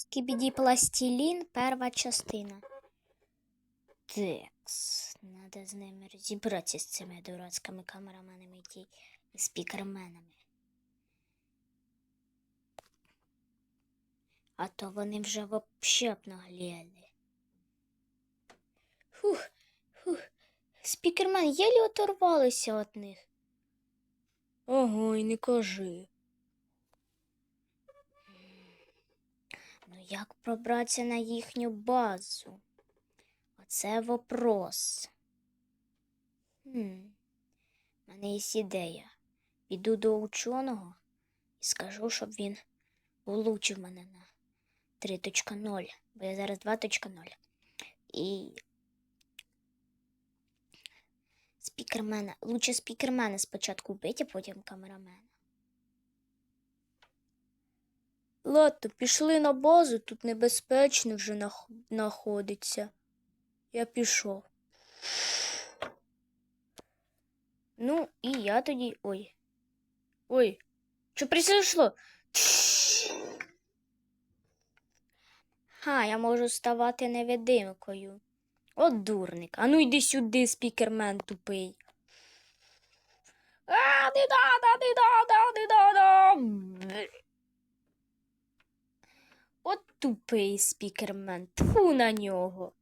Скібіді пластилін, перша частина. Текс. Надо з ними розібратися з цими дурацькими камераменами і спікерменами. А то вони вже вообще обнаглели. Фух, фух. Спікермен єлі оторвалися від них. Ого, й не кажи. Ну як пробратися на їхню базу? Оце вопрос. Хм. У мене є ідея. Піду до ученого і скажу, щоб він улучив мене на 3.0, бо я зараз 2.0. І спікермена. Лучше спікермена спочатку вбити, потім камерамена. Ладно, пішли на базу, тут небезпечно вже знаходиться. Я пішов. Ну, і я тоді. Ой. Ой, що произошло? Ха, я можу ставати невидимкою. От дурник. А ну йди сюди, спікермен тупий. А, не надо, не От тупий спікермен. Тфу на нього.